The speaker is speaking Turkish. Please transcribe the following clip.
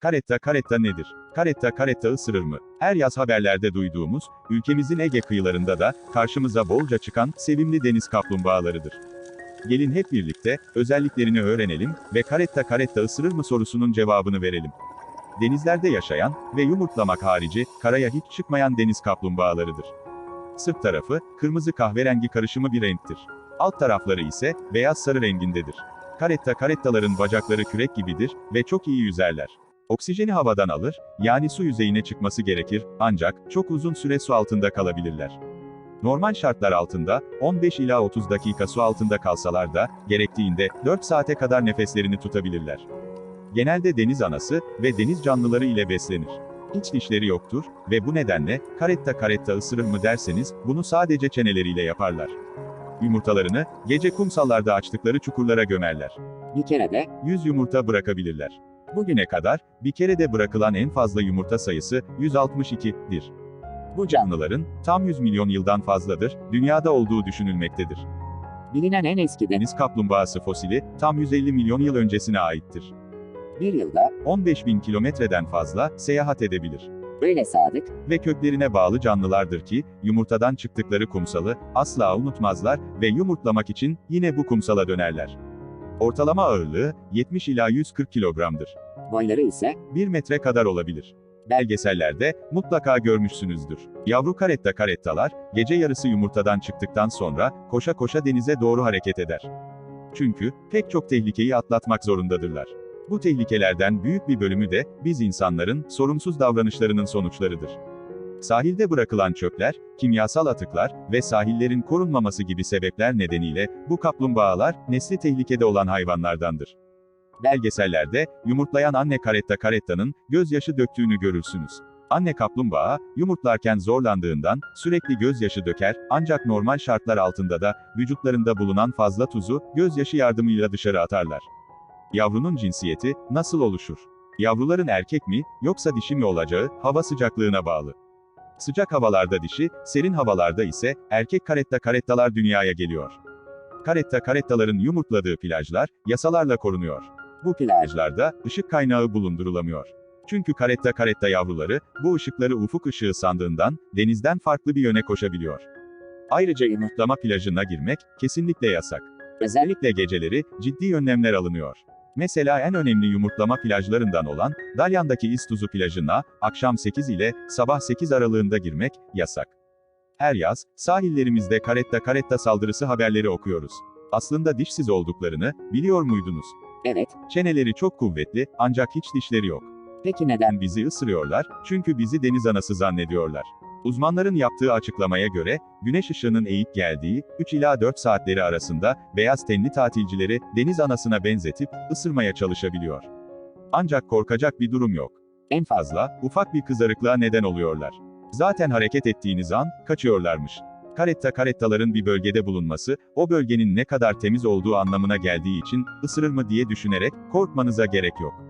Karetta karetta nedir? Karetta karetta ısırır mı? Her yaz haberlerde duyduğumuz, ülkemizin Ege kıyılarında da karşımıza bolca çıkan sevimli deniz kaplumbağalarıdır. Gelin hep birlikte özelliklerini öğrenelim ve karetta karetta ısırır mı sorusunun cevabını verelim. Denizlerde yaşayan ve yumurtlamak harici karaya hiç çıkmayan deniz kaplumbağalarıdır. Sırt tarafı kırmızı kahverengi karışımı bir renktir. Alt tarafları ise beyaz sarı rengindedir. Karetta karettaların bacakları kürek gibidir ve çok iyi yüzerler. Oksijeni havadan alır, yani su yüzeyine çıkması gerekir, ancak çok uzun süre su altında kalabilirler. Normal şartlar altında 15 ila 30 dakika su altında kalsalar da gerektiğinde 4 saate kadar nefeslerini tutabilirler. Genelde deniz anası ve deniz canlıları ile beslenir. Hiç dişleri yoktur ve bu nedenle karetta karetta ısırır mı derseniz bunu sadece çeneleriyle yaparlar. Yumurtalarını gece kumsallarda açtıkları çukurlara gömerler. Bir kere de 100 yumurta bırakabilirler. Bugüne kadar bir kere de bırakılan en fazla yumurta sayısı 162'dir. Bu canlıların tam 100 milyon yıldan fazladır dünyada olduğu düşünülmektedir. bilinen en eski deniz kaplumbağası fosili tam 150 milyon yıl öncesine aittir. bir yılda 15 bin kilometreden fazla seyahat edebilir. öyle sadık, Ve köklerine bağlı canlılardır ki, yumurtadan çıktıkları kumsalı asla unutmazlar ve yumurtlamak için yine bu kumsala dönerler. Ortalama ağırlığı 70 ila 140 kilogramdır. boyları ise 1 metre kadar olabilir. Belgesellerde mutlaka görmüşsünüzdür. Yavru karetta karettalar, gece yarısı yumurtadan çıktıktan sonra koşa koşa denize doğru hareket eder. Çünkü pek çok tehlikeyi atlatmak zorundadırlar. Bu tehlikelerden büyük bir bölümü de biz insanların sorumsuz davranışlarının sonuçlarıdır. Sahilde bırakılan çöpler, kimyasal atıklar ve sahillerin korunmaması gibi sebepler nedeniyle bu kaplumbağalar nesli tehlikede olan hayvanlardandır. Belgesellerde, yumurtlayan anne karetta karettanın, gözyaşı döktüğünü görürsünüz. Anne kaplumbağa, yumurtlarken zorlandığından, sürekli gözyaşı döker, ancak normal şartlar altında da, vücutlarında bulunan fazla tuzu, gözyaşı yardımıyla dışarı atarlar. Yavrunun cinsiyeti, nasıl oluşur? Yavruların erkek mi, yoksa dişi mi olacağı, hava sıcaklığına bağlı. Sıcak havalarda dişi, serin havalarda ise, erkek karetta karettalar dünyaya geliyor. Karetta karettaların yumurtladığı plajlar, yasalarla korunuyor. Bu plajlarda, ışık kaynağı bulundurulamıyor. Çünkü karetta karetta yavruları, bu ışıkları ufuk ışığı sandığından, denizden farklı bir yöne koşabiliyor. Ayrıca yumurtlama plajına girmek, kesinlikle yasak. Özellikle geceleri, ciddi önlemler alınıyor. Mesela en önemli yumurtlama plajlarından olan, Dalyan'daki İstuzu plajına, akşam 8 ile sabah 8 aralığında girmek, yasak. Her yaz, sahillerimizde karetta karetta saldırısı haberleri okuyoruz. Aslında dişsiz olduklarını, biliyor muydunuz? evet, Çeneleri çok kuvvetli, ancak hiç dişleri yok. peki neden Bizi ısırıyorlar, çünkü bizi deniz anası zannediyorlar. Uzmanların yaptığı açıklamaya göre, güneş ışığının eğik geldiği, 3 ila 4 saatleri arasında, beyaz tenli tatilcileri, deniz anasına benzetip, ısırmaya çalışabiliyor. Ancak korkacak bir durum yok. En fazla, ufak bir kızarıklığa neden oluyorlar. Zaten hareket ettiğiniz an, kaçıyorlarmış. Karetta karettaların bir bölgede bulunması, o bölgenin ne kadar temiz olduğu anlamına geldiği için, ısırır mı diye düşünerek, korkmanıza gerek yok.